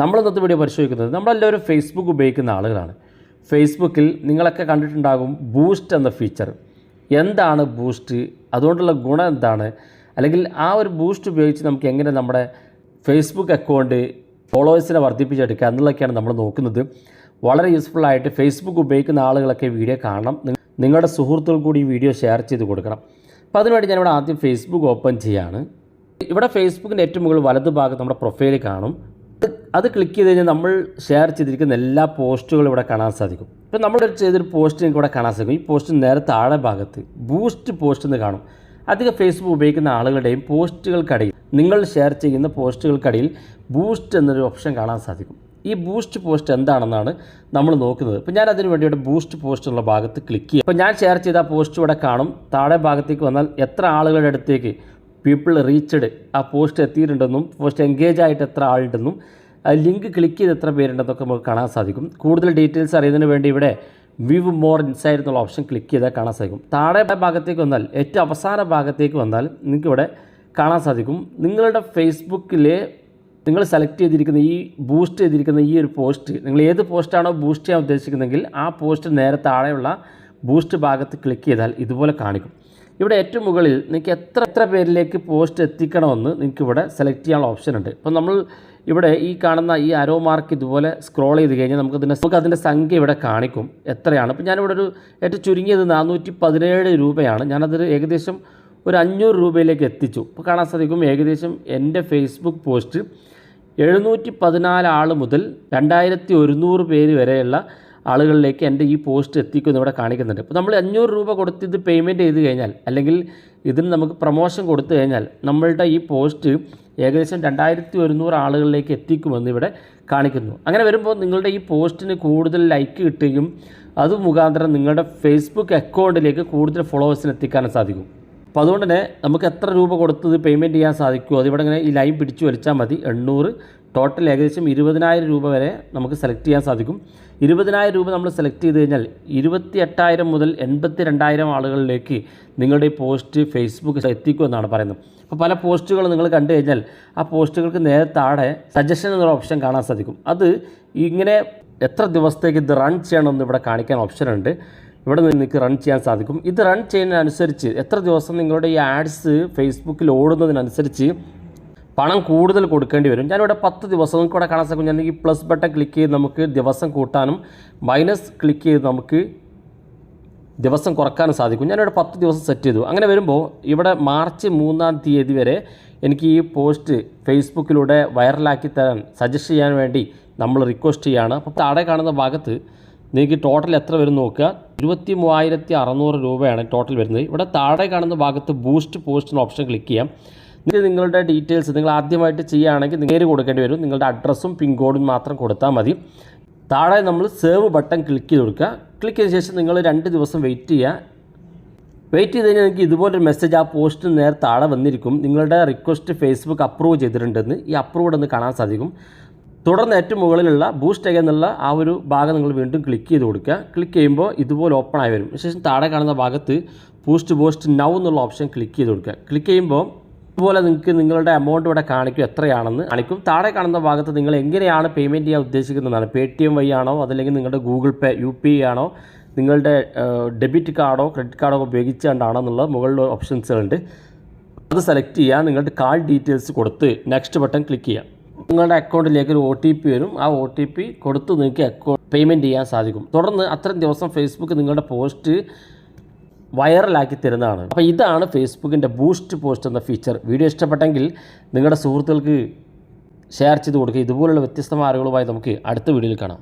നമ്മൾ ഇന്നത്തെ വീഡിയോ പരിശോധിക്കുന്നത്? നമ്മളെല്ലാവരും ഫേസ്ബുക്ക് ഉപയോഗിക്കുന്ന ആളുകളാണ്. ഫേസ്ബുക്കിൽ നിങ്ങളൊക്കെ കണ്ടിട്ടുണ്ടാകും ബൂസ്റ്റ് എന്ന ഫീച്ചർ എന്താണ് ബൂസ്റ്റ് അതുകൊണ്ടുള്ള ഗുണം എന്താണ്? അല്ലെങ്കിൽ ആ ഒരു ബൂസ്റ്റ് ഉപയോഗിച്ച് നമുക്ക് എങ്ങനെ നമ്മുടെ ഫേസ്ബുക്ക് അക്കൗണ്ട് ഫോളോവേഴ്സിനെ വർദ്ധിപ്പിച്ചെടുക്കുക എന്നുള്ളതൊക്കെയാണ് നമ്മൾ നോക്കുന്നത്. വളരെ യൂസ്ഫുള്ളായിട്ട് ഫേസ്ബുക്ക് ഉപയോഗിക്കുന്ന ആളുകളൊക്കെ വീഡിയോ കാണണം. നിങ്ങളുടെ സുഹൃത്തുക്കൾ കൂടി ഈ വീഡിയോ ഷെയർ ചെയ്ത് കൊടുക്കണം. അപ്പോൾ അതിനുവേണ്ടി ഞാനിവിടെ ആദ്യം ഫേസ്ബുക്ക് ഓപ്പൺ ചെയ്യാണ്. ഇവിടെ ഫേസ്ബുക്കിന്റെ ഏറ്റവും മുകളിൽ വലതു ഭാഗത്ത് നമ്മുടെ പ്രൊഫൈൽ കാണും. അത് ക്ലിക്ക് ചെയ്ത് കഴിഞ്ഞാൽ നമ്മൾ ഷെയർ ചെയ്തിരിക്കുന്ന എല്ലാ പോസ്റ്റുകളും ഇവിടെ കാണാൻ സാധിക്കും. ഇപ്പം നമ്മൾ ചെയ്തൊരു പോസ്റ്റ് നിങ്ങൾക്ക് ഇവിടെ കാണാൻ സാധിക്കും? ഈ പോസ്റ്റ് നേരെ താഴെ ഭാഗത്ത് ബൂസ്റ്റ് പോസ്റ്റ് എന്ന് കാണും. അധികം ഫേസ്ബുക്ക് ഉപയോഗിക്കുന്ന ആളുകളുടെയും പോസ്റ്റുകൾക്കിടയിൽ നിങ്ങൾ ഷെയർ ചെയ്യുന്ന പോസ്റ്റുകൾക്കിടയിൽ ബൂസ്റ്റ് എന്നൊരു ഓപ്ഷൻ കാണാൻ സാധിക്കും. ഈ ബൂസ്റ്റ് പോസ്റ്റ് എന്താണെന്നാണ് നമ്മൾ നോക്കുന്നത്. ഇപ്പോൾ ഞാൻ അതിന് വേണ്ടിയിട്ട് ബൂസ്റ്റ് പോസ്റ്റ് ഉള്ള ഭാഗത്ത് ക്ലിക്ക് ചെയ്യും. അപ്പോൾ ഞാൻ ഷെയർ ചെയ്ത പോസ്റ്റ് ഇവിടെ കാണും. താഴെ ഭാഗത്തേക്ക് വന്നാൽ എത്ര ആളുകളുടെ അടുത്തേക്ക് പീപ്പിൾ റീച്ചഡ് ആ പോസ്റ്റ് എത്തിയിട്ടുണ്ടെന്നും പോസ്റ്റ് എൻഗേജ് ആയിട്ട് എത്ര ആളുണ്ടെന്നും ലിങ്ക് ക്ലിക്ക് ചെയ്ത് എത്ര പേരുണ്ടെന്നൊക്കെ നമുക്ക് കാണാൻ സാധിക്കും. കൂടുതൽ ഡീറ്റെയിൽസ് അറിയുന്നതിന് വേണ്ടി ഇവിടെ വ്യൂ മോർ ഇൻസൈഡ് എന്നുള്ള ഓപ്ഷൻ ക്ലിക്ക് ചെയ്താൽ കാണാൻ സാധിക്കും. താഴെ ഭാഗത്തേക്ക് വന്നാൽ ഏറ്റവും അവസാന ഭാഗത്തേക്ക് വന്നാൽ നിങ്ങൾക്ക് ഇവിടെ കാണാൻ സാധിക്കും. നിങ്ങളുടെ ഫേസ്ബുക്കിലെ നിങ്ങൾ സെലക്ട് ചെയ്തിരിക്കുന്ന ഈ ബൂസ്റ്റ് ചെയ്തിരിക്കുന്ന ഈ ഒരു പോസ്റ്റ് നിങ്ങൾ ഏത് പോസ്റ്റാണോ ബൂസ്റ്റ് ചെയ്യാൻ ഉദ്ദേശിക്കുന്നതെങ്കിൽ ആ പോസ്റ്റ് നേരെ താഴെയുള്ള ബൂസ്റ്റ് ഭാഗത്ത് ക്ലിക്ക് ചെയ്താൽ ഇതുപോലെ കാണിക്കും. ഇവിടെ ഏറ്റവും മുകളിൽ നിങ്ങൾക്ക് എത്ര എത്ര പേരിലേക്ക് പോസ്റ്റ് എത്തിക്കണമെന്ന് നിങ്ങൾക്ക് ഇവിടെ സെലക്ട് ചെയ്യാനുള്ള ഓപ്ഷൻ ഉണ്ട്. അപ്പോൾ നമ്മൾ ഇവിടെ ഈ കാണുന്ന ഈ അരോ മാർക്ക് ഇതുപോലെ സ്ക്രോൾ ചെയ്ത് കഴിഞ്ഞാൽ നമുക്ക് അതിന്റെ നമുക്ക് അതിന്റെ സംഖ്യ ഇവിടെ കാണിക്കും എത്രയാണ്. അപ്പോൾ ഞാനിവിടെ ഒരു ഏറ്റവും ചുരുങ്ങിയത് നാനൂറ്റി പതിനേഴ് രൂപയാണ്. ഞാനതൊരു ഏകദേശം ഒരു അഞ്ഞൂറ് രൂപയിലേക്ക് എത്തിച്ചു. ഇപ്പോൾ കാണാൻ സാധിക്കും ഏകദേശം എന്റെ ഫേസ്ബുക്ക് പോസ്റ്റ് എഴുന്നൂറ്റി പതിനാല് ആൾ മുതൽ രണ്ടായിരത്തി ഒരുന്നൂറ് പേര് വരെയുള്ള ആളുകളിലേക്ക് എന്റെ ഈ പോസ്റ്റ് എത്തിക്കുമെന്ന് ഇവിടെ കാണിക്കുന്നുണ്ട്. അപ്പോൾ നമ്മൾ അഞ്ഞൂറ് രൂപ കൊടുത്ത് ഇത് പേയ്മെന്റ് ചെയ്ത് കഴിഞ്ഞാൽ അല്ലെങ്കിൽ ഇതിന് നമുക്ക് പ്രൊമോഷൻ കൊടുത്തു കഴിഞ്ഞാൽ നമ്മളുടെ ഈ പോസ്റ്റ് ഏകദേശം രണ്ടായിരത്തി ഒരുന്നൂറ് ആളുകളിലേക്ക് എത്തിക്കുമെന്ന് ഇവിടെ കാണിക്കുന്നു. അങ്ങനെ വരുമ്പോൾ നിങ്ങളുടെ ഈ പോസ്റ്റിന് കൂടുതൽ ലൈക്ക് കിട്ടുകയും അത് മുഖാന്തരം നിങ്ങളുടെ ഫേസ്ബുക്ക് അക്കൗണ്ടിലേക്ക് കൂടുതൽ ഫോളോവേഴ്സിന് എത്തിക്കാനും സാധിക്കും. അപ്പോൾ അതുകൊണ്ട് തന്നെ നമുക്ക് എത്ര രൂപ കൊടുത്തത് പേയ്മെന്റ് ചെയ്യാൻ സാധിക്കുമോ അതിവിടെ ഇങ്ങനെ ഈ ലൈൻ പിടിച്ചു വലിച്ചാൽ മതി. എണ്ണൂറ് ടോട്ടൽ ഏകദേശം ഇരുപതിനായിരം രൂപ വരെ നമുക്ക് സെലക്ട് ചെയ്യാൻ സാധിക്കും. ഇരുപതിനായിരം രൂപ നമ്മൾ സെലക്ട് ചെയ്ത് കഴിഞ്ഞാൽ ഇരുപത്തി എട്ടായിരം മുതൽ എൺപത്തി രണ്ടായിരം ആളുകളിലേക്ക് നിങ്ങളുടെ പോസ്റ്റ് ഫേസ്ബുക്ക് എത്തിക്കുമെന്നാണ് പറയുന്നത്. അപ്പോൾ പല പോസ്റ്റുകൾ നിങ്ങൾ കണ്ടു കഴിഞ്ഞാൽ ആ പോസ്റ്റുകൾക്ക് നേരെ താഴെ സജഷൻ എന്നൊരു ഓപ്ഷൻ കാണാൻ സാധിക്കും. അത് ഇങ്ങനെ എത്ര ദിവസത്തേക്ക് ഇത് റൺ ചെയ്യണമെന്ന് ഇവിടെ കാണിക്കാൻ ഓപ്ഷൻ ഉണ്ട്. ഇവിടെ നിന്ന് നിങ്ങൾക്ക് റൺ ചെയ്യാൻ സാധിക്കും. ഇത് റൺ ചെയ്യുന്നതിനനുസരിച്ച് എത്ര ദിവസം നിങ്ങളുടെ ഈ ആഡ്സ് ഫേസ്ബുക്കിൽ ഓടുന്നതിനനുസരിച്ച് പണം കൂടുതൽ കൊടുക്കേണ്ടി വരും. ഞാനിവിടെ പത്ത് ദിവസം നിങ്ങൾക്ക് ഇവിടെ കാണാൻ സാധിക്കും. ഞാൻ ഈ പ്ലസ് ബട്ടൺ ക്ലിക്ക് ചെയ്ത് നമുക്ക് ദിവസം കൂട്ടാനും മൈനസ് ക്ലിക്ക് ചെയ്ത് നമുക്ക് ദിവസം കുറക്കാനും സാധിക്കും. ഞാനിവിടെ പത്ത് ദിവസം സെറ്റ് ചെയ്തു. അങ്ങനെ വരുമ്പോൾ ഇവിടെ മാർച്ച് മൂന്നാം തീയതി വരെ എനിക്ക് ഈ പോസ്റ്റ് ഫേസ്ബുക്കിലൂടെ വൈറലാക്കി തരാൻ സജസ്റ്റ് ചെയ്യാൻ വേണ്ടി നമ്മൾ റിക്വസ്റ്റ് ചെയ്യുകയാണ് അപ്പോൾ താഴെ കാണുന്ന ഭാഗത്ത് നിങ്ങൾക്ക് ടോട്ടൽ എത്ര വരും നോക്കുക. ഇരുപത്തി മൂവായിരത്തി അറുന്നൂറ് രൂപയാണ് ടോട്ടൽ വരുന്നത്. ഇവിടെ താഴെ കാണുന്ന ഭാഗത്ത് ബൂസ്റ്റ് പോസ്റ്റിന് ഓപ്ഷൻ ക്ലിക്ക് ചെയ്യാം. നിങ്ങളുടെ ഡീറ്റെയിൽസ് നിങ്ങൾ ആദ്യമായിട്ട് ചെയ്യുകയാണെങ്കിൽ നേര് കൊടുക്കേണ്ടി വരും. നിങ്ങളുടെ അഡ്രസ്സും പിൻ കോഡും മാത്രം കൊടുത്താൽ മതി. താഴെ നമ്മൾ സേവ് ബട്ടൺ ക്ലിക്ക് ചെയ്ത് കൊടുക്കുക. ക്ലിക്ക് ചെയ്ത ശേഷം നിങ്ങൾ രണ്ട് ദിവസം വെയിറ്റ് ചെയ്യുക. വെയിറ്റ് ചെയ്ത് കഴിഞ്ഞാൽ നിങ്ങൾക്ക് ഇതുപോലൊരു മെസ്സേജ് ആ പോസ്റ്റിന് നേരെ താഴെ വന്നിരിക്കും. നിങ്ങളുടെ റിക്വസ്റ്റ് ഫേസ്ബുക്ക് അപ്രൂവ് ചെയ്തിട്ടുണ്ടെന്ന് ഈ അപ്രൂവ് എന്ന് കാണാൻ സാധിക്കും. തുടർന്ന് ഏറ്റവും മുകളിലുള്ള ബൂസ്റ്റ് എന്നുള്ള ആ ഒരു ഭാഗം നിങ്ങൾ വീണ്ടും ക്ലിക്ക് ചെയ്ത് കൊടുക്കുക. ക്ലിക്ക് ചെയ്യുമ്പോൾ ഇതുപോലെ ഓപ്പൺ ആയി വരും. ശേഷം താഴെ കാണുന്ന ഭാഗത്ത് ബൂസ്റ്റ് പോസ്റ്റ് നൗ എന്നുള്ള ഓപ്ഷൻ ക്ലിക്ക് ചെയ്ത് കൊടുക്കുക. ക്ലിക്ക് ചെയ്യുമ്പോൾ ഇതുപോലെ നിങ്ങൾക്ക് നിങ്ങളുടെ എമൗണ്ട് ഇവിടെ കാണിക്കും എത്രയാണെന്ന് കാണിക്കും. താഴെ കാണുന്ന ഭാഗത്ത് നിങ്ങൾ എങ്ങനെയാണ് പേയ്മെന്റ് ചെയ്യാൻ ഉദ്ദേശിക്കുന്നതാണ് പേ ടി എം വഴി ആണോ അതല്ലെങ്കിൽ നിങ്ങളുടെ ഗൂഗിൾ പേ യു പി ആണോ നിങ്ങളുടെ ഡെബിറ്റ് കാർഡോ ക്രെഡിറ്റ് കാർഡോ ഉപയോഗിച്ചുകൊണ്ടാണോ എന്നുള്ള മുകളിൽ ഓപ്ഷൻസുകളുണ്ട് അത് സെലക്ട് ചെയ്യുക നിങ്ങളുടെ കാർഡ് ഡീറ്റെയിൽസ് കൊടുത്ത് നെക്സ്റ്റ് ബട്ടൺ ക്ലിക്ക് ചെയ്യുക നിങ്ങളുടെ അക്കൗണ്ടിലേക്ക് ഒരു ഒ ടി പി വരും. ആ ഒ ടി പി കൊടുത്ത് നിങ്ങൾക്ക് അക്കൗണ്ട് പേയ്മെന്റ് ചെയ്യാൻ സാധിക്കും. തുടർന്ന് അത്രയും ദിവസം ഫേസ്ബുക്ക് നിങ്ങളുടെ പോസ്റ്റ് വൈറലാക്കി തരുന്നതാണ്. അപ്പോൾ ഇതാണ് ഫേസ്ബുക്കിന്റെ ബൂസ്റ്റ് പോസ്റ്റ് എന്ന ഫീച്ചർ. വീഡിയോ ഇഷ്ടപ്പെട്ടെങ്കിൽ നിങ്ങളുടെ സുഹൃത്തുക്കൾക്ക് ഷെയർ ചെയ്ത് കൊടുക്കുക. ഇതുപോലുള്ള വ്യത്യസ്തമായ അറിവുകളുമായി നമുക്ക് അടുത്ത വീഡിയോയിൽ കാണാം.